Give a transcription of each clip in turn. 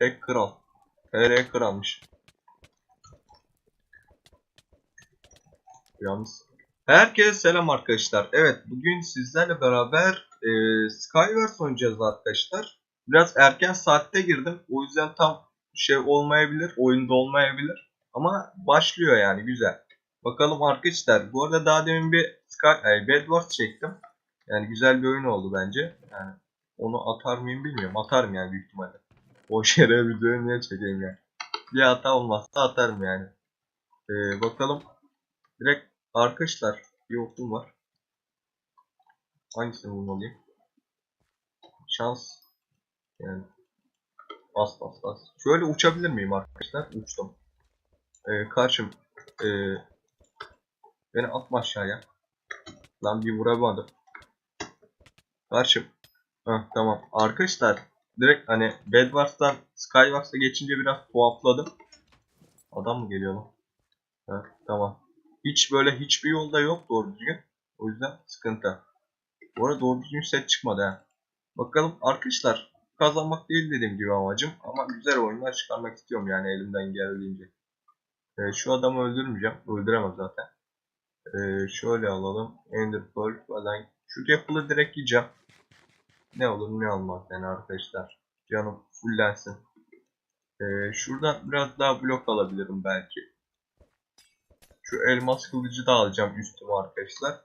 Tek kral. TR kralmış. Yalnız. Herkese selam arkadaşlar. Evet bugün sizlerle beraber e, Skywars oynayacağız arkadaşlar. Biraz erken saatte girdim. O yüzden tam şey olmayabilir. Oyunda olmayabilir. Ama başlıyor yani güzel. Bakalım arkadaşlar. Bu arada daha demin bir Sky, ay, Bedwars çektim. Yani güzel bir oyun oldu bence. Yani onu atar mıyım bilmiyorum. Atarım yani büyük ihtimalle. Boş yere videoyu niye çekeyim yani. Bir hata olmazsa atarım yani. Ee, bakalım. Direkt arkadaşlar bir okum var. Hangisini bulmalıyım? Şans. Yani. Bas bas bas. Şöyle uçabilir miyim arkadaşlar? Uçtum. Ee, karşım. Ee, beni atma aşağıya. Lan bir vuramadım. Karşım. Heh, tamam. Arkadaşlar direkt hani Bedwars'tan Skywars'a geçince biraz tuhafladım. Adam mı geliyor lan? Heh, tamam. Hiç böyle hiçbir yolda yok doğru düzgün. O yüzden sıkıntı. Bu arada doğru düzgün set çıkmadı ha. Bakalım arkadaşlar kazanmak değil dediğim gibi amacım ama güzel oyunlar çıkarmak istiyorum yani elimden geldiğince. Ee, şu adamı öldürmeyeceğim. Öldüremem zaten. Ee, şöyle alalım. Ender Pearl falan. Şu Gapple'ı direkt yiyeceğim. Ne olur ne olmaz yani arkadaşlar. Canım fullensin. Ee, şuradan biraz daha blok alabilirim belki. Şu elmas kılıcı da alacağım üstüme arkadaşlar.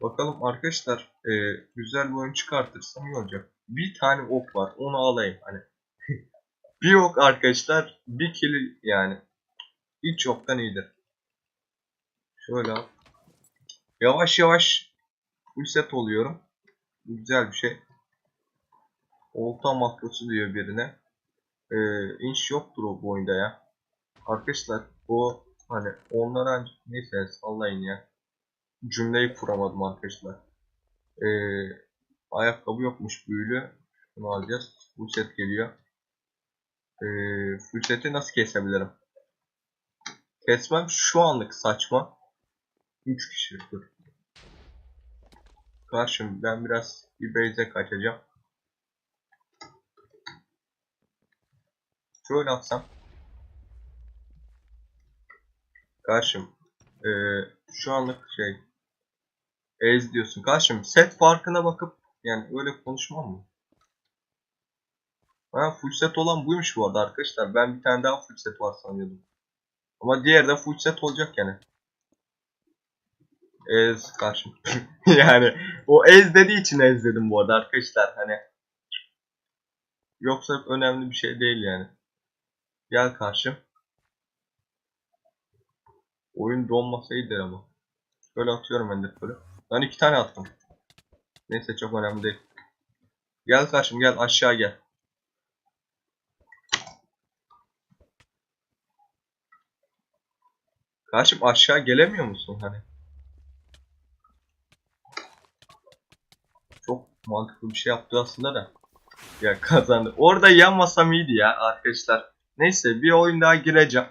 Bakalım arkadaşlar e, güzel bir oyun çıkartırsam iyi olacak. Bir tane ok var onu alayım hani. bir ok arkadaşlar bir kill yani. Hiç oktan iyidir. Şöyle. Yavaş yavaş full oluyorum. Güzel bir şey. Olta makrosu diyor birine. Ee, inş yoktur o bu oyunda ya. Arkadaşlar bu hani onlara neyse sallayın ya. Cümleyi kuramadım arkadaşlar. Ee, ayakkabı yokmuş büyülü. Bunu alacağız. Full set geliyor. Ee, full seti nasıl kesebilirim? Kesmem şu anlık saçma. 3 kişi dur. Karşım ben biraz bir base'e kaçacağım. Şöyle atsam. Karşım. eee, şu anlık şey. Ez diyorsun. Karşım set farkına bakıp yani öyle konuşmam mı? Ha full set olan buymuş bu arada arkadaşlar. Ben bir tane daha full set var sanıyordum. Ama diğer de full set olacak yani. Ez karşım. yani o ez dediği için ez dedim bu arada arkadaşlar. Hani yoksa önemli bir şey değil yani. Gel karşım. Oyun donmasa iyidir ama. Şöyle atıyorum ben de böyle. Ben iki tane attım. Neyse çok önemli değil. Gel karşım gel aşağı gel. Karşım aşağı gelemiyor musun hani? Çok mantıklı bir şey yaptı aslında da. Ya kazandı. Orada yanmasam iyiydi ya arkadaşlar. Neyse bir oyun daha gireceğim.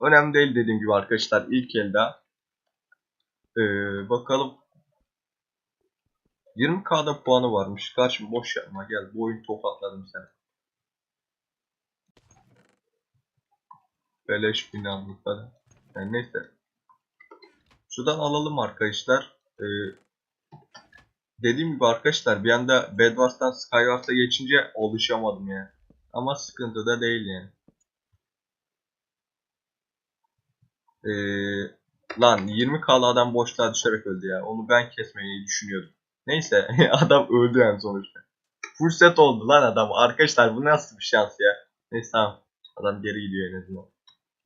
Önemli değil dediğim gibi arkadaşlar. ilk el daha. Ee, bakalım. 20k'da puanı varmış. Karşım boş yapma gel. Bu oyun tokatladım seni. Beleş binanlık falan. Yani neyse. Şuradan alalım arkadaşlar. Ee, dediğim gibi arkadaşlar bir anda Bedwars'tan Skywars'a geçince alışamadım yani. Ama sıkıntı da değil yani. Ee, lan 20k'lı adam boşluğa düşerek öldü ya. Onu ben kesmeyi düşünüyordum. Neyse adam öldü yani sonuçta. Set oldu lan adam. Arkadaşlar bu nasıl bir şans ya. Neyse tamam. Adam geri gidiyor en azından.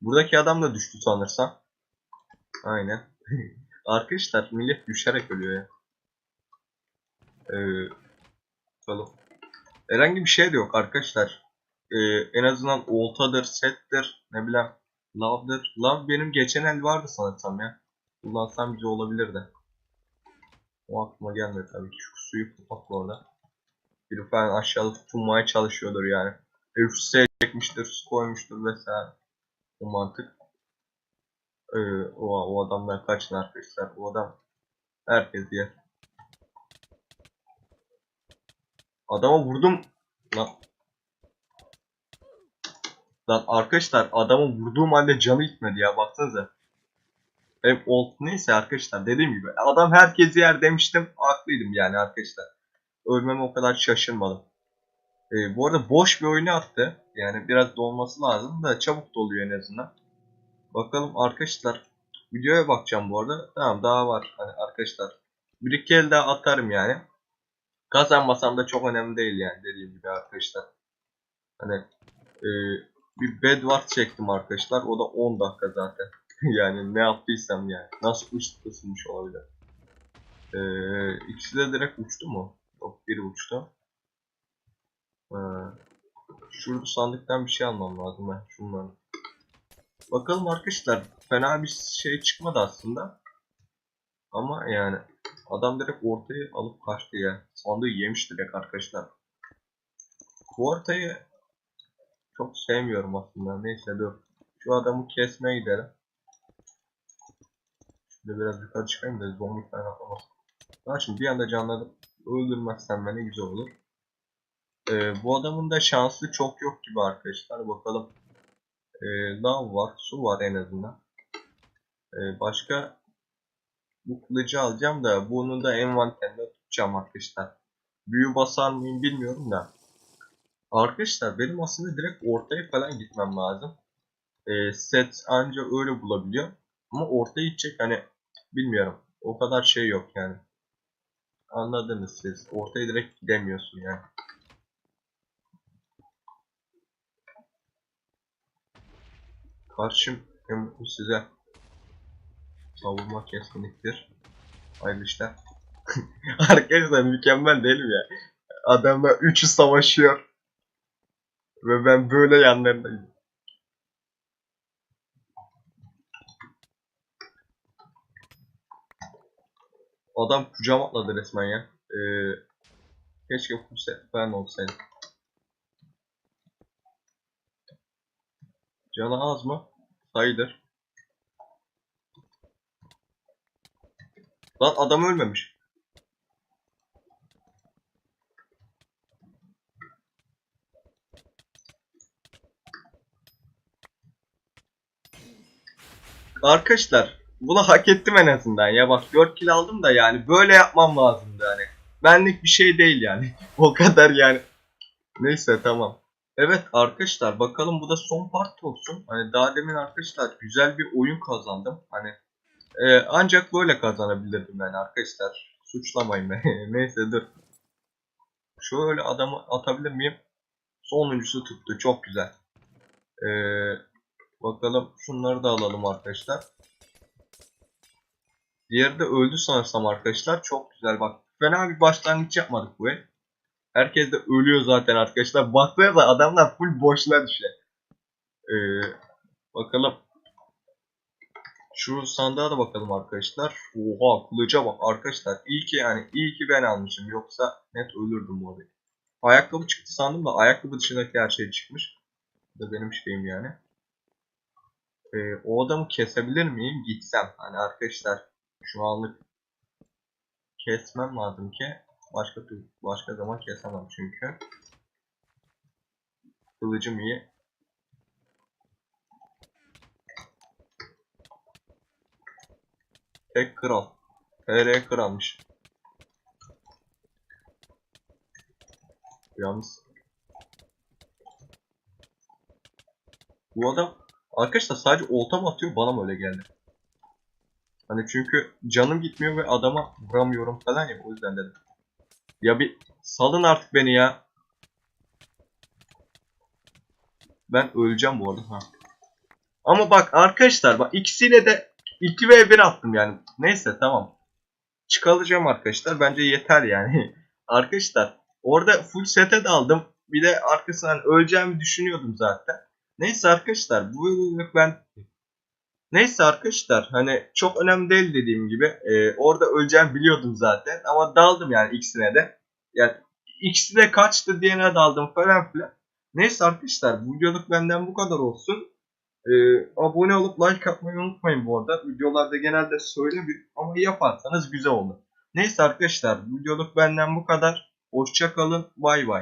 Buradaki adam da düştü sanırsam. Aynen. Arkadaşlar millet düşerek ölüyor ya. Ee. Herhangi bir şey de yok arkadaşlar. Ee, en azından oltadır, settir, ne bileyim love'dır. Love benim geçen el vardı sanırsam ya. Kullansam güzel olabilirdi. O aklıma gelmedi tabii ki. Şu suyu kapatma orada. Biri falan aşağıda tutunmaya çalışıyordur yani. Üstüne çekmiştir, su koymuştur vesaire. O mantık. Ee, o, o adamdan kaçın arkadaşlar. O adam herkes yer. Adama vurdum. Lan. Lan arkadaşlar adamın vurduğum halde canı gitmedi ya baksanıza. Hem old neyse arkadaşlar dediğim gibi adam herkesi yer demiştim haklıydım yani arkadaşlar. Ölmeme o kadar şaşırmadım. Ee, bu arada boş bir oyunu attı. Yani biraz dolması lazım da çabuk doluyor en azından. Bakalım arkadaşlar. Videoya bakacağım bu arada. Tamam daha var hani arkadaşlar. Bir iki el daha atarım yani. Kazanmasam da çok önemli değil yani dediğim gibi arkadaşlar. Hani e, bir Bedwars çektim arkadaşlar. O da 10 dakika zaten. yani ne yaptıysam yani. Nasıl uç ısınmış olabilir. Ee, ikisi de direkt uçtu mu? Yok biri uçtu. Ee, şurada sandıktan bir şey almam lazım ben şunları. Bakalım arkadaşlar fena bir şey çıkmadı aslında. Ama yani adam direkt ortayı alıp kaçtı ya. Sandığı yemiş direkt arkadaşlar. Bu ortayı çok sevmiyorum aslında. Neyse dur. Şu adamı kesmeye gidelim. Şöyle biraz yukarı çıkayım da zombi falan atlamasın. Daha şimdi bir anda canlanıp öldürmezsem beni güzel olur. Ee, bu adamın da şansı çok yok gibi arkadaşlar. Bakalım. Ee, lav var, su var en azından. Ee, başka bu kılıcı alacağım da bunu da envanterinde tutacağım arkadaşlar. Büyü basar mıyım bilmiyorum da. Arkadaşlar benim aslında direkt ortaya falan gitmem lazım. Ee, set anca öyle bulabiliyor. Ama ortaya gidecek hani bilmiyorum. O kadar şey yok yani. Anladınız siz. Ortaya direkt gidemiyorsun yani. Karşım ne mutlu size. Savunma kesinliktir. Hayırlı işler. Arkadaşlar mükemmel değil mi ya? Adamlar üçü savaşıyor. Ve ben böyle yanlarındayım. Adam kucağıma atladı resmen ya. Ee, keşke set falan olsaydı. Canı az mı? Sayılır. Lan adam ölmemiş. Arkadaşlar bunu hak ettim en azından ya bak 4 kill aldım da yani böyle yapmam lazımdı hani. Benlik bir şey değil yani. o kadar yani. Neyse tamam. Evet arkadaşlar bakalım bu da son part olsun. Hani daha demin arkadaşlar güzel bir oyun kazandım. Hani e, ancak böyle kazanabilirdim yani arkadaşlar. Suçlamayın beni. Neyse dur. Şöyle adamı atabilir miyim? Sonuncusu tuttu. Çok güzel. Ee, bakalım şunları da alalım arkadaşlar. Diğeri de öldü sanırsam arkadaşlar. Çok güzel bak. Fena bir başlangıç yapmadık bu. Herkes de ölüyor zaten arkadaşlar. Baksanıza adamlar full boşluğa düşüyor. Ee, bakalım. Şu sandığa da bakalım arkadaşlar. Oha kılıca bak arkadaşlar. İyi ki yani iyi ki ben almışım. Yoksa net ölürdüm bu arada. Ayakkabı çıktı sandım da ayakkabı dışındaki her şey çıkmış. Bu da benim şeyim yani. Ee, o adamı kesebilir miyim? Gitsem. Hani arkadaşlar şu anlık kesmem lazım ki başka başka zaman kesemem çünkü. Kılıcım iyi. Tek kral. TR kralmış. Yalnız bu adam arkadaşlar sadece olta mı atıyor bana mı öyle geldi? Hani çünkü canım gitmiyor ve adama vuramıyorum falan ya o yüzden dedim. Ya bir salın artık beni ya. Ben öleceğim bu arada. Ha. Ama bak arkadaşlar bak ikisiyle de 2 ve 1 attım yani. Neyse tamam. Çıkalacağım arkadaşlar. Bence yeter yani. arkadaşlar orada full sete de aldım. Bir de arkasından öleceğimi düşünüyordum zaten. Neyse arkadaşlar bu bölümlük ben Neyse arkadaşlar hani çok önemli değil dediğim gibi. Ee, orada öleceğimi biliyordum zaten ama daldım yani ikisine de. Yani ikisi de kaçtı diyene daldım falan filan. Neyse arkadaşlar bu videoluk benden bu kadar olsun. Ee, abone olup like atmayı unutmayın bu arada. Videolarda genelde söylemiyorum ama yaparsanız güzel olur. Neyse arkadaşlar videoluk benden bu kadar. Hoşçakalın bay bay.